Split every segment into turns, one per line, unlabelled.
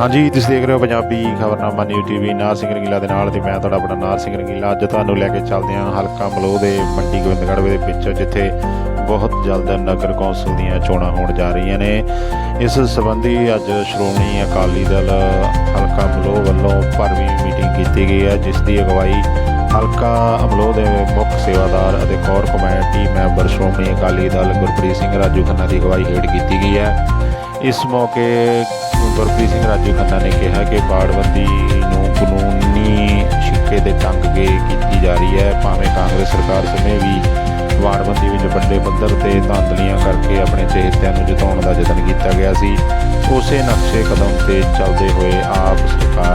ਹਾਂਜੀ, ਤੁਸੀਂ ਦੇਖ ਰਹੇ ਹੋ ਪੰਜਾਬੀ ਖਬਰਨਾਮਾ ਨਿਊ ਟੀਵੀ ਨਾਰ ਸਿੰਘ ਰੰਗੀਲਾ ਦੇ ਨਾਲ ਤੇ ਮੈਂ ਤੁਹਾਡਾ ਆਪਣਾ ਨਾਰ ਸਿੰਘ ਰੰਗੀਲਾ। ਅੱਜ ਤੁਹਾਨੂੰ ਲੈ ਕੇ ਚੱਲਦੇ ਹਾਂ ਹਲਕਾ ਮਲੋਹ ਦੇ ਮੰਡੀ ਗੋਬਿੰਦਗੜ੍ਹ ਦੇ ਵਿੱਚ, ਜਿੱਥੇ ਬਹੁਤ ਜਲਦ ਨਗਰ ਕੌਂਸਲ ਦੀਆਂ ਚੋਣਾਂ ਹੋਣ ਜਾ ਰਹੀਆਂ ਨੇ। ਇਸ ਸੰਬੰਧੀ ਅੱਜ ਸ਼੍ਰੋਮਣੀ ਅਕਾਲੀ ਦਲ ਹਲਕਾ ਮਲੋਹ ਵੱਲੋਂ ਭਰਵੀਂ ਮੀਟਿੰਗ ਕੀਤੀ ਗਈ ਹੈ, ਜਿਸ ਦੀ ਅਗਵਾਈ ਹਲਕਾ ਅਮਲੋਹ ਦੇ ਮੁੱਖ ਸੇਵਾਦਾਰ ਅਤੇ core committee member Shiromani Akali Dal Gurpreet Singh Raju Khanna ਦੀ ਅਗਵਾਈ ਹੇਠ ਕੀਤੀ ਗਈ ਹੈ। ਇਸ ਮੌਕੇ ਗੁਰਪ੍ਰੀਤ ਸਿੰਘ ਰਾਜੂ ਖੰਨਾ ਨੇ ਕਿਹਾ ਕਿ ਬਾੜਬੰਦੀ ਨੂੰ ਕਾਨੂੰਨੀ ਸਿੱਕੇ ਦੇ ਟੰਗ ਕੇ ਕੀਤੀ ਜਾ ਰਹੀ ਹੈ। ਭਾਵੇਂ ਕਾਂਗਰਸ ਸਰਕਾਰ ਸਮੇਂ ਵੀ ਬਾੜਬੰਦੀ ਵਿੱਚ ਵੱਡੇ ਪੱਧਰ ਤੇ ਧਾਂਦਲੀਆਂ ਕਰਕੇ ਆਪਣੇ ਚਹੇਤਿਆਂ ਨੂੰ ਜਿਤਾਉਣ ਦਾ ਯਤਨ ਕੀਤਾ ਗਿਆ ਸੀ, ਉਸੇ ਨਕਸ਼ੇ ਕਦਮ ਤੇ ਚੱਲਦੇ ਹੋਏ ਆਪ ਸਰਕਾਰ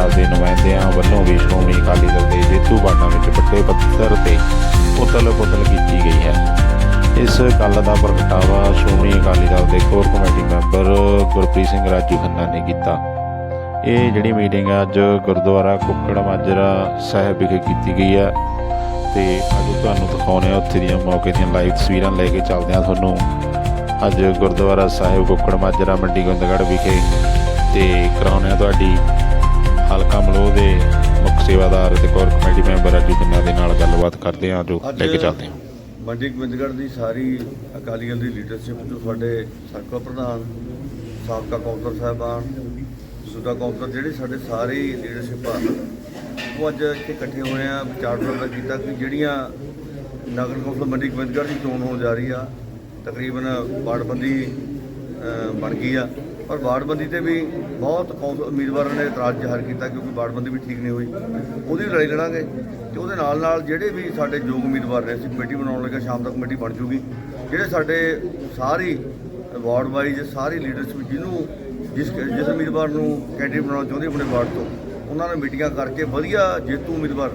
ਇਸ ਗੱਲ ਦਾ ਪ੍ਰਗਟਾਵਾ ਸ਼੍ਰੋਮਣੀ ਅਕਾਲੀ ਦਲ ਦੇ core committee member Gurpreet Singh Raju Khanna ਨੇ ਕੀਤਾ। ਇਹ ਜਿਹੜੀ ਮੀਟਿੰਗ ਅੱਜ ਗੁਰਦੁਆਰਾ ਕੁੱਕੜ ਮਾਜਰਾ ਸਾਹਿਬ ਵਿਖੇ ਕੀਤੀ ਗਈ ਹੈ ਤੇ ਅੱਜ ਤੁਹਾਨੂੰ ਦਿਖਾਉਂਦੇ ਹਾਂ ਉੱਥੇ ਦੀਆਂ ਮੌਕੇ ਦੀਆਂ ਲਾਈਵ ਤਸਵੀਰਾਂ ਲੈ ਕੇ ਚੱਲਦੇ ਹਾਂ ਤੁਹਾਨੂੰ। ਅੱਜ ਗੁਰਦੁਆਰਾ ਸਾਹਿਬ ਕੁੱਕੜ ਮਾਜਰਾ ਮੰਡੀ ਗੋਬਿੰਦਗੜ੍ਹ ਵਿਖੇ। ਤੇ ਕਰਾਉਂਦੇ ਹਾਂ ਤੁਹਾਡੀ ਹਲਕਾ ਮਲੋਹ ਦੇ ਮੁੱਖ ਸੇਵਾਦਾਰ ਤੇ core committee member Raju Khanna ਦੇ ਨਾਲ ਗੱਲਬਾਤ ਕਰਦੇ ਹਾਂ ਜੋ ਲੈ ਕੇ ਚੱਲਦੇ ਹਾਂ
ਮੰਡੀ ਗੋਬਿੰਦਗੜ੍ਹ ਦੀ ਸਾਰੀ ਅਕਾਲੀ ਦਲ ਦੀ ਲੀਡਰਸ਼ਿਪ ਜੋ ਸਾਡੇ ਸਾਬਕਾ ਪ੍ਰਧਾਨ, ਸਾਬਕਾ ਕੌਂਸਲਰ ਸਾਹਿਬਾਨ ਸੁਦਾ ਕੌਂਸਲਰ ਜਿਹੜੇ ਸਾਡੇ ਸਾਰੇ ਲੀਡਰਸ਼ਿਪ ਆ, ਉਹ ਅੱਜ ਇੱਥੇ ਇਕੱਠੇ ਹੋਏ ਆ, ਵਿਚਾਰ ਵਟਾਂਦਰਾ ਕੀਤਾ ਕਿ ਜਿਹੜੀਆਂ ਨਗਰ ਕੌਂਸਲ ਮੰਡੀ ਗੋਬਿੰਦਗੜ੍ਹ ਦੀ ਚੋਣ ਹੋਣ ਜਾ ਰਹੀ ਆ, ਤਕਰੀਬਨ ਵਾਰਡਬੰਦੀ ਬਣ ਗਈ ਆ। ਪਰ ਵਾਰਡਬੰਦੀ ਤੇ ਵੀ ਬਹੁਤ ਕੌਂਸਲ ਉਮੀਦਵਾਰਾਂ ਨੇ ਇਤਰਾਜ਼ ਜ਼ਾਹਰ ਕੀਤਾ ਕਿਉਂਕਿ ਵਾਰਡਬੰਦੀ ਵੀ ਠੀਕ ਨਹੀਂ ਹੋਈ। ਉਹਦੀ ਲੜਾਈ ਲੜਾਂਗੇ ਤੇ ਉਹਦੇ ਨਾਲ ਨਾਲ ਜਿਹੜੇ ਵੀ ਸਾਡੇ ਯੋਗ ਉਮੀਦਵਾਰ ਨੇ, ਅਸੀਂ ਕਮੇਟੀ ਬਣਾਉਣ ਲੱਗੇ, ਸ਼ਾਮ ਤੱਕ ਕਮੇਟੀ ਬਣ ਜੂਗੀ। ਜਿਹੜੇ ਸਾਡੇ ਸਾਰੀ ਵਾਰਡ ਵਾਈਜ਼, ਸਾਰੀ ਲੀਡਰਸ਼ਿਪ ਜਿਹਨੂੰ ਜਿਸ ਜਿਸ ਉਮੀਦਵਾਰ ਨੂੰ ਕੈਂਡੀਡੇਟ ਬਣਾਉਣਾ ਚਾਹੁੰਦੇ ਆਪਣੇ ਵਾਰਡ ਤੋਂ, ਉਹਨਾਂ ਨਾਲ ਮੀਟਿੰਗਾਂ ਕਰਕੇ ਵਧੀਆ ਜੇਤੂ ਉਮੀਦਵਾਰ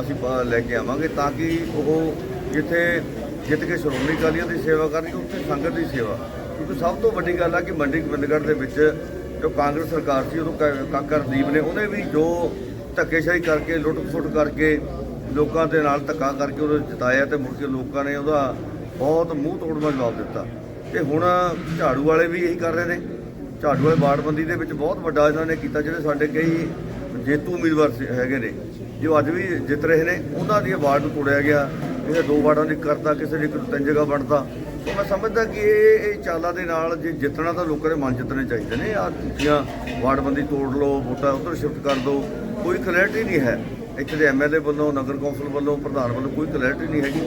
ਅਸੀਂ ਲੈ ਕੇ ਆਵਾਂਗੇ ਤਾਂ ਕਿ ਉਹ ਜਿੱਥੇ ਜਿੱਤ ਕੇ ਸ਼੍ਰੋਮਣੀ ਅਕਾਲੀਆਂ ਦੀ ਸੇਵਾ ਕਰਨੀ ਉੱਥੇ ਸੰਗਤ ਦੀ ਸੇਵਾ ਕਿਉਂਕਿ ਸਭ ਤੋਂ ਵੱਡੀ ਗੱਲ ਆ ਕਿ ਮੰਡੀ ਗੋਬਿੰਦਗੜ੍ਹ ਦੇ ਵਿੱਚ ਜੋ ਕਾਂਗਰਸ ਸਰਕਾਰ ਸੀ ਉਦੋਂ ਕਾ- ਕਾਕਾ ਰਦੀਪ ਨੇ, ਉਹਨੇ ਵੀ ਜੋ ਧੱਕੇਸ਼ਾਹੀ ਕਰਕੇ ਲੁੱਟ ਖੁੱਟ ਕਰਕੇ ਲੋਕਾਂ ਦੇ ਨਾਲ ਧੱਕਾ ਕਰਕੇ ਉਹਨੂੰ ਜਿਤਾਇਆ ਤੇ ਮੁੜ ਕੇ ਲੋਕਾਂ ਨੇ ਉਹਦਾ ਬਹੁਤ ਮੂੰਹ ਤੋੜਵਾ ਜਵਾਬ ਦਿੱਤਾ। ਤੇ ਹੁਣ ਝਾੜੂ ਵਾਲੇ ਵੀ ਇਹੀ ਕਰ ਰਹੇ ਨੇ। ਝਾੜੂ ਵਾਲੇ ਬਾੜਬੰਦੀ ਦੇ ਵਿੱਚ ਬਹੁਤ ਵੱਡਾ ਇਹਨਾਂ ਨੇ ਕੀਤਾ, ਜਿਹੜੇ ਸਾਡੇ ਕਈ ਜੇਤੂ ਉਮੀਦਵਾਰ ਹੈਗੇ ਨੇ, ਜੋ ਅੱਜ ਵੀ ਜਿੱਤ ਰਹੇ ਨੇ, ਉਹਨਾਂ ਦੀ ਵਾਰਡ ਨੂੰ ਤੋੜਿਆ ਗਿਆ। ਕਿਸੇ ਦੋ ਵਾਰਡਾਂ ਦੀ ਕਰਤਾ, ਕਿਸੇ ਦੀ ਇੱਕ ਤਿੰਨ ਜਗ੍ਹਾ ਵੰਡਤਾ ਸੋ ਮੈਂ ਸਮਝਦਾ ਕਿ ਇਹ ਇਹ ਚਾਲਾਂ ਦੇ ਨਾਲ ਜੇ ਜਿੱਤਣਾ ਤਾਂ ਲੋਕਾਂ ਦੇ ਮਨ ਜਿੱਤਣੇ ਚਾਹੀਦੇ ਨੇ। ਆ ਦੂਜੀਆਂ ਵਾਰਡਬੰਦੀ ਤੋੜ ਲਓ, ਵੋਟਾਂ ਉਧਰ ਸ਼ਿਫਟ ਕਰ ਦਿਓ ਕੋਈ ਕਲੈਰਿਟੀ ਨਹੀਂ ਹੈ। ਇੱਥੇ ਦੇ ਐਮਐਲਏ ਵੱਲੋਂ, ਨਗਰ ਕੌਂਸਲ ਵੱਲੋਂ, ਪ੍ਰਧਾਨ ਵੱਲੋਂ ਕੋਈ ਕਲੈਰਿਟੀ ਨਹੀਂ ਹੈਗੀ।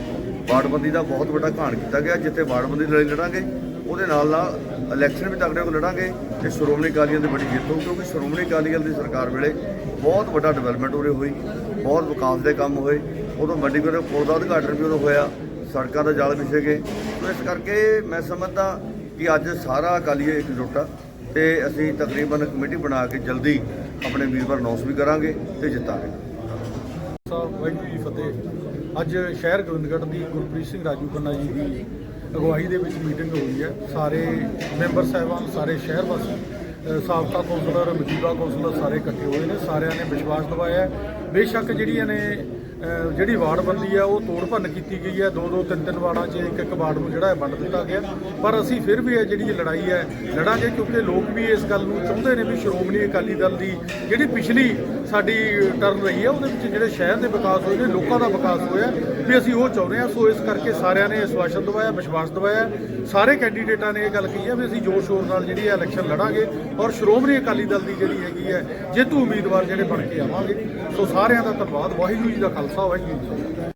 ਵਾਰਡਬੰਦੀ ਦਾ ਬਹੁਤ ਵੱਡਾ ਘਾਣ ਕੀਤਾ ਗਿਆ। ਜਿੱਥੇ ਵਾਰਡਬੰਦੀ ਲੜਾਈ ਲੜਾਂਗੇ, ਉਹਦੇ ਨਾਲ ਨਾਲ ਇਲੈਕਸ਼ਨ ਵੀ ਤਗੜੇ ਹੋ ਕੇ ਲੜਾਂਗੇ ਤੇ ਸ਼੍ਰੋਮਣੀ ਅਕਾਲੀਆਂ ਦੀ ਬੜੀ ਜਿੱਤ ਹੋਊ, ਕਿਉਂਕਿ ਸ਼੍ਰੋਮਣੀ ਅਕਾਲੀਆਂ ਦੀ ਸਰਕਾਰ ਵੇਲੇ ਬਹੁਤ ਵੱਡਾ ਡਿਵੈਲਪਮੈਂਟ ਉਰੇ ਹੋਈ, ਬਹੁਤ ਵਿਕਾਸ ਦੇ ਕੰਮ ਹੋਏ। ਉਦੋਂ ਮੰਡੀ ਕੋਲ ਪੁਲ ਦਾ ਉਦਘਾਟਨ ਵੀ ਉਦੋਂ ਹੋਇਆ। ਸੜਕਾਂ ਦਾ ਜਾਲ ਵਿਛੇ ਗਏ। ਸੋ ਇਸ ਕਰਕੇ ਮੈਂ ਸਮਝਦਾ ਕਿ ਅੱਜ ਸਾਰਾ ਅਕਾਲੀ ਇਕਜੁੱਟ ਆ ਤੇ ਅਸੀਂ ਤਕਰੀਬਨ ਕਮੇਟੀ ਬਣਾ ਕੇ ਜਲਦੀ ਆਪਣੇ ਵੀਰਵਾਰ ਅਨਾਉਂਸ ਵੀ ਕਰਾਂਗੇ ਤੇ ਜਿੱਤਾਂਗੇ।
ਸਾਹਿਬ, ਵਾਹਿਗੁਰੂ ਜੀ ਫਤਿਹ। ਅੱਜ ਸ਼ਹਿਰ ਗੋਬਿੰਦਗੜ੍ਹ ਦੀ ਗੁਰਪ੍ਰੀਤ ਸਿੰਘ ਰਾਜੂ ਖੰਨਾ ਜੀ ਦੀ ਅਗਵਾਈ ਦੇ ਵਿੱਚ ਮੀਟਿੰਗ ਹੋਈ ਹੈ। ਸਾਰੇ ਮੈਂਬਰ ਸਾਹਿਬਾਨ, ਸਾਰੇ ਸ਼ਹਿਰ ਵਾਸੀ ਸਾਬਕਾ ਕੌਂਸਲਰ, ਮੌਜੂਦਾ ਕੌਂਸਲਰ ਸਾਰੇ ਇਕੱਠੇ ਹੋਏ ਨੇ। ਸਾਰਿਆਂ ਨੇ ਵਿਸ਼ਵਾਸ ਦਿਵਾਇਆ ਬੇਸ਼ੱਕ ਜਿਹੜੀਆਂ ਨੇ ਜਿਹੜੀ ਵਾਰਡ ਵਾਰਡਬੰਦੀ ਹੈ ਉਹ ਤੋੜ ਭੰਨ ਕੀਤੀ ਗਈ ਹੈ ਦੋ ਦੋ, ਤਿੰਨ ਤਿੰਨ ਵਾਰਡਾਂ 'ਚ ਇੱਕ ਇੱਕ ਵਾਰਡ ਨੂੰ ਜਿਹੜਾ ਹੈ ਵੰਡ ਦਿੱਤਾ ਗਿਆ। ਪਰ ਅਸੀਂ ਫਿਰ ਵੀ ਇਹ ਜਿਹੜੀ ਲੜਾਈ ਹੈ, ਲੜਾਂਗੇ ਕਿਉਂਕਿ ਲੋਕ ਵੀ ਇਸ ਗੱਲ ਨੂੰ ਚਾਹੁੰਦੇ ਨੇ ਵੀ ਸ਼੍ਰੋਮਣੀ ਅਕਾਲੀ ਦਲ ਦੀ ਜਿਹੜੀ ਪਿਛਲੀ ਸਾਡੀ ਟਰਨ ਰਹੀ ਹੈ ਉਹਦੇ ਵਿੱਚ ਜਿਹੜੇ ਸ਼ਹਿਰ ਦੇ ਵਿਕਾਸ ਹੋਏ ਨੇ, ਲੋਕਾਂ ਦਾ ਵਿਕਾਸ ਹੋਇਆ ਵੀ ਅਸੀਂ ਉਹ ਚਾਹੁੰਦੇ ਹਾਂ। ਸੋ ਇਸ ਕਰਕੇ ਸਾਰਿਆਂ ਨੇ ਆਸ਼ਵਾਸਨ ਦਵਾਇਆ, ਵਿਸ਼ਵਾਸ ਦਵਾਇਆ। ਸਾਰੇ ਕੈਂਡੀਡੇਟਾਂ ਨੇ ਇਹ ਗੱਲ ਕਹੀ ਹੈ ਵੀ ਅਸੀਂ ਜ਼ੋਰ ਸ਼ੋਰ ਨਾਲ ਜਿਹੜੀ ਹੈ ਇਲੈਕਸ਼ਨ ਲੜਾਂਗੇ ਔਰ ਸ਼੍ਰੋਮਣੀ ਅਕਾਲੀ ਦਲ ਦੀ ਜਿਹੜੀ ਹੈਗੀ ਹੈ, ਜੇਤੂ ਉਮੀਦਵਾਰ ਜਿਹੜੇ ਬਣ ਕੇ ਆਵਾਂਗੇ। ਸੋ ਸਾਰਿਆਂ ਦਾ ਧੰਨਵਾਦ। ਵਾਹਿਗੁਰੂ ਜੀ ਦਾ ਖਾਲਸਾ, ਵਾਹਿਗੁਰੂ ਜੀ